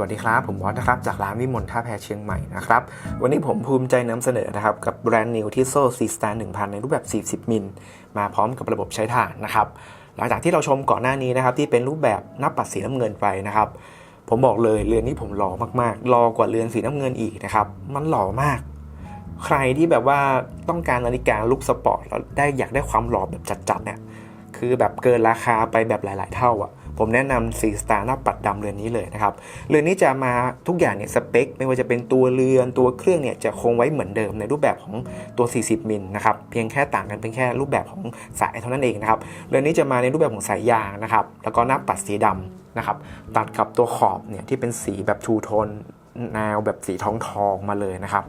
สวัสดีครับ ผมวอสนะครับ จากร้านวิมลท่าแพเชียงใหม่นะครับ วันนี้ผมภูมิใจนำเสนอนะครับ กับแบรนด์นิวที่โซ่ซีสตาร์1000ในรูปแบบ 40 มิล มาพร้อมกับระบบใช้ถ่านนะครับ หลังจากที่เราชมก่อนหน้านี้นะครับ ที่เป็นรูปแบบนับปัดสีน้ำเงินไปนะครับ ผมบอกเลยเรือนนี้ผมหล่อมากๆรอกว่าเรือนสีน้ำเงินอีกนะครับ มันหล่อมาก ใครที่แบบว่าต้องการนาฬิกาลุคสปอร์ตแล้วได้อยากได้ความหล่อแบบจัดๆเนี่ยคือแบบเกินราคาไปแบบหลาย ๆ เท่าอะ ผมแนะนำ4 Star หน้าปัดดำเรือนนี้เลยนะครับ เรือนนี้จะมาทุกอย่างเนี่ยสเปค ไม่ว่าจะเป็นตัวเรือนตัวเครื่องเนี่ยจะคงไว้เหมือนเดิมในรูปแบบของตัว 40 มิลนะครับ เพียงแค่ต่างกันเป็นแค่รูปแบบของสายเท่านั้นเองนะครับ เรือนนี้จะมาในรูปแบบของสายยางนะครับ แล้วก็หน้าปัดสีดำนะครับ ตัดกับตัวขอบเนี่ยที่เป็นสีแบบทูโทนแนวแบบสีทองทองมาเลยนะครับ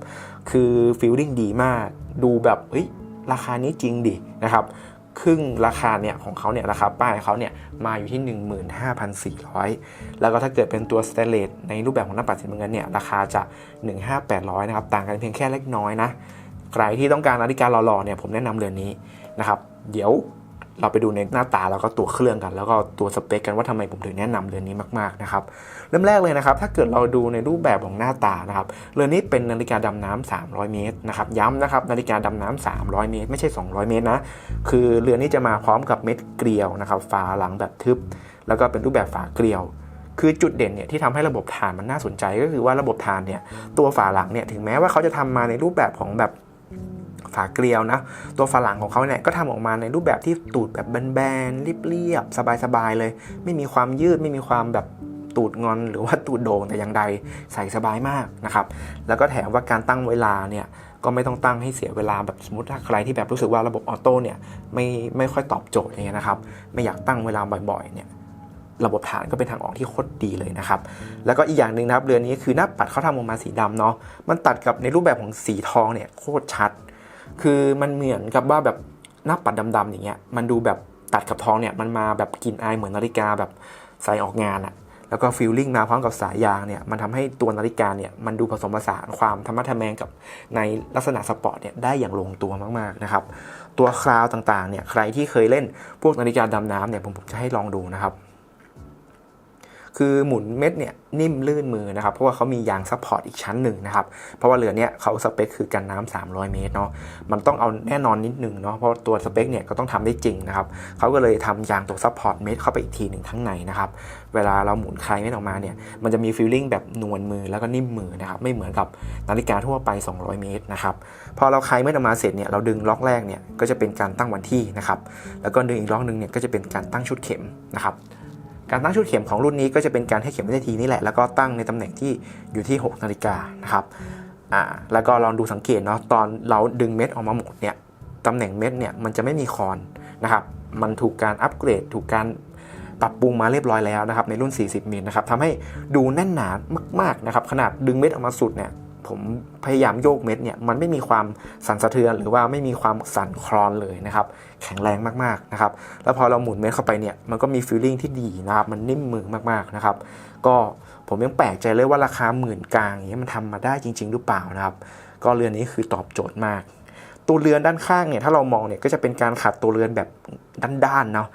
คือฟีลลิ่งดีมาก ดูแบบเฮ้ยราคานี้จริงดินะครับ ครึ่งราคาเนี่ยของเขาเนี่ยราคาป้ายเขาเนี่ยมาอยู่ที่ 15,400 แล้วก็ถ้าเกิดเป็นตัวสเตเลตในรูปแบบของหน้าปัดสีน้ำเงินเนี่ยราคาจะ 15,800 นะครับ ต่างกันเพียงแค่เล็กน้อยนะ ใครที่ต้องการนาฬิกาหล่อๆเนี่ยผมแนะนำเรือนนี้นะครับ เดี๋ยว เราไปดูในหน้าตาแล้วก็ตัวเครื่องกัน แล้วก็ตัวสเปคกันว่าทำไมผมถึงแนะนำเรือนนี้มากๆนะครับเริ่มแรกเลยนะครับ ถ้าเกิดเราดูในรูปแบบของหน้าตานะครับเรือนนี้เป็นนาฬิกาดำน้ำ300 เมตรนะครับย้ำนะครับนาฬิกาดำน้ำ300 เมตร ไม่ใช่ 200 เมตรนะคือเรือนนี้จะมาพร้อมกับเม็ดเกลียวนะครับฝาหลังแบบทึบ แล้วก็เป็นรูปแบบฝาเกลียวคือจุดเด่นเนี่ยที่ทำให้ระบบฐานมันน่าสนใจก็คือว่าระบบฐานเนี่ยตัวฝาหลังเนี่ยถึงแม้ว่าเขาจะทำมาในรูปแบบของแบบ ฝาเกลียวนะ ตัวฝาหลังของเขาเนี่ยก็ทำออกมาในรูปแบบที่ตูดแบบแบนๆเรียบๆสบายๆเลย ไม่มีความยืดไม่มีความแบบตูดงอนหรือว่าตูดโด่งแต่อย่างใดใส่สบายมากนะครับ แล้วก็แถมว่าการตั้งเวลาเนี่ยก็ไม่ต้องตั้งให้เสียเวลาแบบสมมติถ้าใครที่แบบรู้สึกว่าระบบออโต้เนี่ยไม่ไม่ค่อยตอบโจทย์อย่างเงี้ยนะครับ ไม่อยากตั้งเวลาบ่อยๆเนี่ยระบบฐานก็เป็นทางออกที่โคตรดีเลยนะครับ แล้วก็อีกอย่างหนึ่งนะครับเรือนนี้คือหน้าปัดเขาทำออกมาสีดำเนาะมันตัดกับในรูปแบบของสีทองเนี่ยโคตรชัด คือมันเหมือนกับว่าแบบหน้าปัดดำๆอย่างเงี้ยมันดูแบบตัดกับทองเนี่ยมันมาแบบกลิ่นอายเหมือนนาฬิกาแบบใส่ออกงานอะแล้วก็ฟิลลิ่งมาพร้อมกับสายยางเนี่ยมันทำให้ตัวนาฬิกาเนี่ยมันดูผสมผสานความธรรมะทแมงกับในลักษณะสปอร์ตเนี่ยได้อย่างลงตัวมากๆนะครับตัวคราวต่างๆเนี่ยใครที่เคยเล่นพวกนาฬิกาดำน้ำเนี่ยผมผมจะให้ลองดูนะครับ คือหมุนเม็ดเนี่ยนิ่มลื่นมือนะครับ เพราะว่าเขามียางซัพพอร์ตอีกชั้นหนึ่งนะครับ เพราะว่าเรือเนี้ยเขาสเปคคือกันน้ำ300 เมตรเนาะ มันต้องเอาแน่นอนนิดนึงเนาะ เพราะตัวสเปคเนี่ยก็ต้องทำได้จริงนะครับ เขาก็เลยทำยางตัวซัพพอร์ตเม็ดเข้าไปอีกทีหนึ่งข้างในนะครับ เวลาเราหมุนคลายเม็ดออกมาเนี่ย มันจะมีฟีลลิ่งแบบนวลมือแล้วก็นิ่มมือนะครับ ไม่เหมือนกับนาฬิกาทั่วไป 200 เมตรนะครับ พอเราคลายเม็ดออกมาเสร็จเนี่ย เราดึงล็อกแรกเนี่ยก็จะเป็นการตั้งวันที่นะครับ แล้วก็ดึงอีกล็อกหนึ่งเนี่ยก็จะเป็นการตั้งชุดเข็มนะครับ การตั้งชุดเข็มของรุ่นนี้ก็จะเป็นการให้เข็มวินทีนี่แหละ แล้วก็ตั้งในตำแหน่งที่อยู่ที่ 6 นาฬิกานะครับอ่าแล้วก็ลองดูสังเกตเนาะตอนเราดึงเม็ดออกมาหมดเนี่ยตำแหน่งเม็ดเนี่ยมันจะไม่มีคอนนะครับมันถูกการอัปเกรด ถูกการปรับปรุงมาเรียบร้อยแล้วนะครับในรุ่น 40มิลนะครับทำให้ดูแน่นหนามากๆนะครับขนาดดึงเม็ดออกมาสุดเนี่ย ผมพยายามโยกเม็ดเนี่ยมันไม่มีความสั่นสะเทือน หรือว่าไม่มีความสั่นคลอนเลยนะครับ แข็งแรงมากๆนะครับ แล้วพอเราหมุนเม็ดเข้าไปเนี่ยมันก็มีฟีลลิ่งที่ดีนะครับ มันนิ่มมือมากๆนะครับ ก็ผมยังแปลกใจเลยว่าราคาหมื่นกลางอย่างเงี้ยมันทำมาได้จริง ๆ หรือเปล่านะครับ ก็เรือนนี้คือตอบโจทย์มาก ตัวเรือนด้านข้างเนี่ยถ้าเรามองเนี่ยก็จะเป็นการขัดตัวเรือนแบบด้านๆเนาะ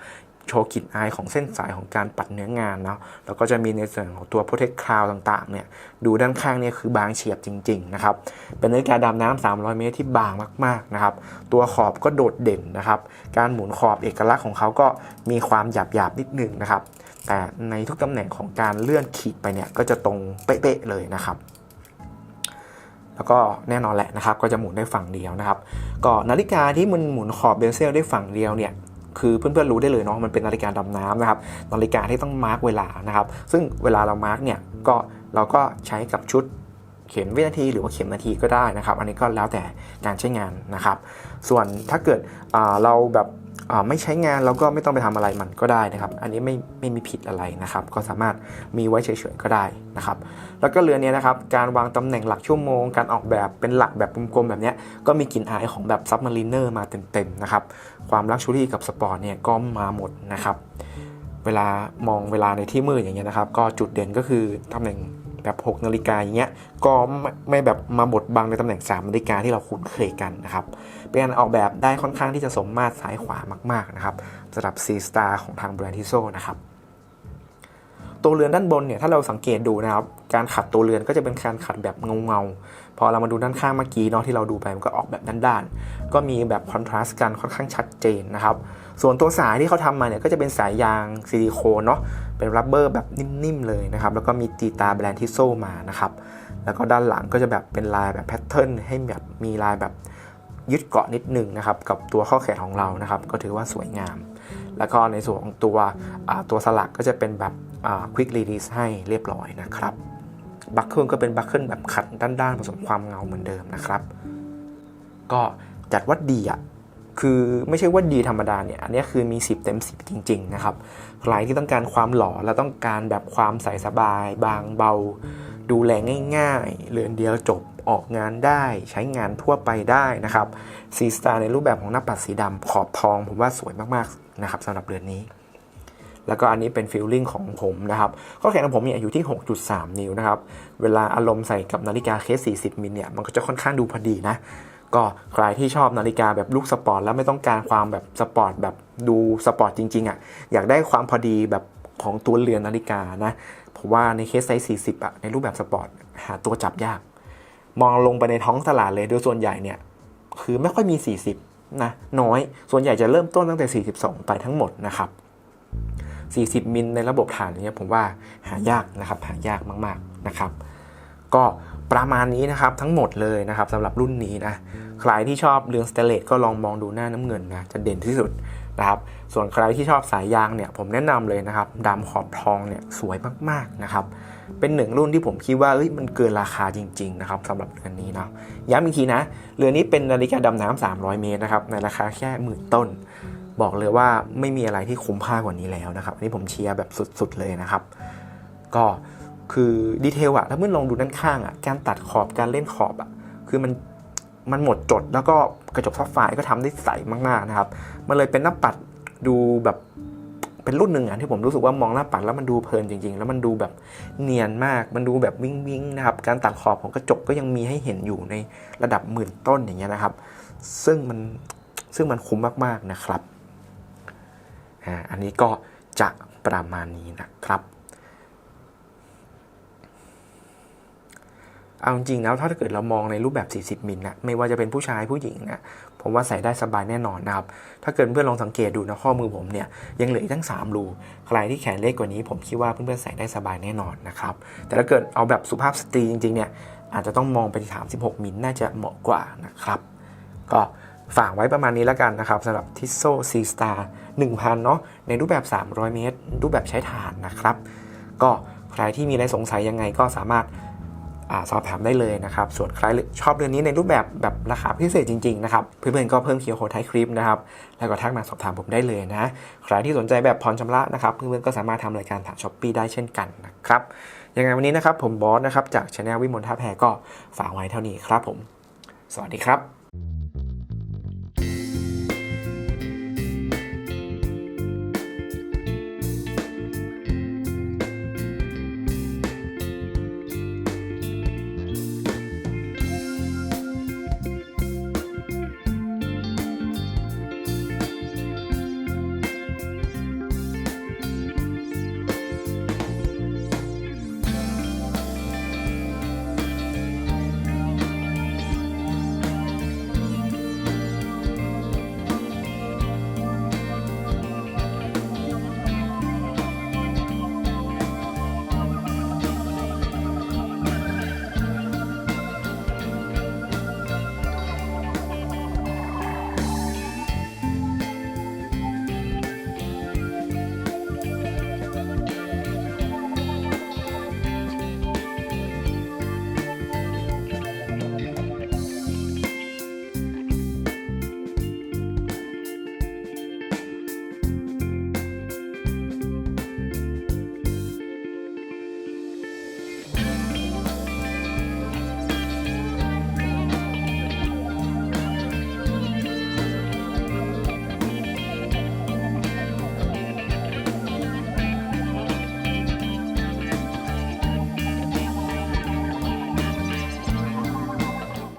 โชว์กลิ่นอายของเส้นสายของการปัดเนื้องานเนาะแล้วก็จะมีในส่วนของตัว protect cloud ต่าง ๆ เนี่ย ดูด้านข้างเนี่ยคือบางเฉียบจริง ๆ นะครับ เป็นนาฬิกาดำน้ำ300 เมตรที่บางมาก ๆ นะครับ ตัวขอบก็โดดเด่นนะครับ การหมุนขอบเอกลักษณ์ของเขาก็มีความหยาบ ๆ นิดนึงนะครับ แต่ในทุกตำแหน่งของการเลื่อนขีดไปเนี่ยก็จะตรงเป๊ะ ๆ เลยนะครับแล้วก็แน่นอนแหละนะครับ ก็จะหมุนได้ฝั่งเดียวนะครับ ก็นาฬิกาที่มันหมุนขอบเบลเซลได้ฝั่งเดียวเนี่ย คือเพื่อนๆรู้ได้เลยเนาะมันเป็นนาฬิกาดำน้ำนะครับนาฬิกาที่ต้องมาร์กเวลานะครับซึ่งเวลาเรามาร์กเนี่ยก็เราก็ใช้กับชุดเข็มวินาทีหรือว่าเข็มนาทีก็ได้นะครับ อันนี้ก็แล้วแต่การใช้งานนะครับ ส่วนถ้าเกิดเราแบบ ไม่ใช้งานเราก็ไม่ต้องไปทำอะไรมันก็ได้นะครับ อันนี้ไม่ไม่มีผิดอะไรนะครับ ก็สามารถมีไว้เฉยๆก็ได้นะครับ แล้วก็เรือเนี้ยนะครับการวางตำแหน่งหลักชั่วโมง การออกแบบเป็นหลักแบบกลมๆแบบนี้ก็มีกลิ่นอายของแบบซับมารีเนอร์มาเต็มๆนะครับความลักชูรี่กับสปอร์ตเนี่ยก็มาหมดนะครับ เวลามองเวลาในที่มืดอย่างเงี้ยนะครับ ก็จุดเด่นก็คือตำแหน่ง แบบ6นาฬิกาอย่างเงี้ยก็ไม่แบบมาบดบังในตำแหน่ง3นาฬิกาที่เราคุ้นเคยกันนะครับเป็นการออกแบบได้ค่อนข้างที่จะสมมาตรซ้ายขวามากๆนะครับสำหรับ C Star ของทางแบรนด์ทิโซนะครับตัวเรือนด้านบนเนี่ยถ้าเราสังเกตดูนะครับการขัดตัวเรือนก็จะเป็นการขัดแบบเงาเงา พอเรามาดูด้านข้างเมื่อกี้เนาะที่เราดูไปมันก็ออกแบบด้านๆก็มีแบบคอนทราสต์กันค่อนข้างชัดเจนนะครับส่วนตัวสายที่เขาทำมาเนี่ยก็จะเป็นสายยางซิลิโคนเนาะเป็นรับเบอร์แบบนิ่มๆเลยนะครับแล้วก็มีตีตาแบรนด์ที่โซ่มานะครับแล้วก็ด้านหลังก็จะแบบเป็นลายแบบแพทเทิร์นให้แบบมีลายแบบยึดเกาะนิดนึงนะครับกับตัวข้อแขนของเรานะครับก็ถือว่าสวยงาม แล้วก็ในส่วนของตัวตัวสลักก็จะเป็นแบบควิกรีลีสให้เรียบร้อยนะครับ บัคเกิลก็เป็นบัคเกิลแบบขัดด้านๆผสมความเงาเหมือนเดิมนะครับ ก็จัดว่าดีอะคือไม่ใช่ว่าดีธรรมดาเนี่ย อันนี้คือมี 10 เต็ม 10 จริง ๆ นะครับ ใครที่ต้องการความหล่อและต้องการแบบความใสสบาย บางเบา ดูแลง่าย ๆ เรือนเดียวจบออกงานได้ใช้งานทั่วไปได้นะครับซีสตาร์ในรูปแบบของหน้าปัดสีดำขอบทอง ผมว่าสวยมาก ๆ นะครับสำหรับเรือนนี้ แล้วก็อันนี้เป็นฟิลลิ่งของผมนะครับข้อแขนของผมเนี่ยอยู่ที่ 6.3 นิ้วนะครับ เวลาอารมณ์ใส่กับนาฬิกาเคส 40 มิลเนี่ยมันก็จะค่อนข้างดูพอดีนะ ก็ใครที่ชอบนาฬิกาแบบลูกสปอร์ตแล้วไม่ต้องการความแบบสปอร์ตแบบดูสปอร์ตจริงๆอะ่ะอยากได้ความพอดีแบบของตัวเรือนนาฬิกานะผมว่าในเคสไซส์ 40อะ่ะในรูปแบบสปอร์ตหาตัวจับยาก มองลงไปในท้องตลาดเลยโดยส่วนใหญ่เนี่ยคือไม่ค่อยมี 40นะน้อยส่วนใหญ่จะเริ่มต้นตั้งแต่ 42 ไปทั้งหมดนะครับ 40 มิลในระบบฐานเนี่ยผมว่าหายากนะครับหายากมากๆนะครับ ก็ประมาณนี้นะครับทั้งหมดเลยนะครับสำหรับรุ่นนี้นะใครที่ชอบเรืองสเตเลสก็ลองมองดูหน้าน้ำเงินนะจะเด่นที่สุดนะครับ ส่วนใครที่ชอบสายยางเนี่ยผมแนะนำเลยนะครับดำขอบทองเนี่ยสวยมากๆนะครับ เป็นหนึ่งรุ่นที่ผมคิดว่าเอ้ยมันเกินราคาจริง ๆ นะครับสำหรับเรือนนี้นะย้ำอีกทีนะเรือนนี้เป็นนาฬิกาดำน้ำ300 เมตรนะครับในราคาแค่หมื่นต้น บอกเลยว่าไม่มีอะไรที่คุ้มค่ากว่านี้แล้วนะครับอันนี้ผมเชียร์แบบสุดๆเลยนะครับ ก็คือดีเทลอะถ้าเมื่อลองดูด้านข้างอะการตัดขอบการเล่นขอบอะคือมันมันหมดจดแล้วก็กระจกซับไฟก็ทำได้ใสมากๆนะครับ มันเลยเป็นหน้าปัดดูแบบเป็นรุ่นหนึ่งอะที่ผมรู้สึกว่ามองหน้าปัดแล้วมันดูเพลินจริงๆ แล้วมันดูแบบเนียนมาก มันดูแบบวิ้งวิงๆนะครับ การตัดขอบของกระจกก็ยังมีให้เห็นอยู่ในระดับหมื่นต้นอย่างเงี้ยนะครับ ซึ่งมันซึ่งมันคุ้มมากๆนะครับ อันนี้ก็จะประมาณนี้นะครับ เอาจริงๆแล้วถ้าเกิดเรามองในรูปแบบ 40 มิลนะไม่ว่าจะเป็นผู้ชายผู้หญิงนะผมว่าใส่ได้สบายแน่นอนนะครับ ถ้าเกิดเพื่อนลองสังเกตดูนะข้อมือผมเนี่ยยังเหลืออีกทั้ง 3 รู ใครที่แขนเล็กกว่านี้ ผมคิดว่าเพื่อนๆใส่ได้สบายแน่นอนนะครับ แต่ถ้าเกิดเอาแบบสุภาพสตรีจริงๆเนี่ยอาจจะต้องมองไปที่36 มิลน่าจะเหมาะกว่านะครับ ก็ฝากไว้ประมาณนี้แล้วกันนะครับสำหรับทิโซซีสตาร์ 1,000เนาะในรูปแบบ 300 เมตร รูปแบบใช้ถ่านนะครับ ก็ใครที่มีอะไรสงสัยยังไงก็สามารถอาสอบถามได้เลยนะครับ ส่วนใครชอบเรื่องนี้ในรูปแบบแบบราคาพิเศษจริงๆนะครับ เพื่อนๆก็เพิ่มเคียวโคดท้ายคลิปนะครับ แล้วก็ทักมาสอบถามผมได้เลยนะ ใครที่สนใจแบบผ่อนชำระนะครับ เพื่อนๆก็สามารถทำรายการผ่านช้อปปีได้เช่นกันนะครับ ยังไงวันนี้นะครับผมบอสนะครับจากช anel วิมลท่าแพก็ฝากไว้เท่านี้ครับผม สวัสดีครับ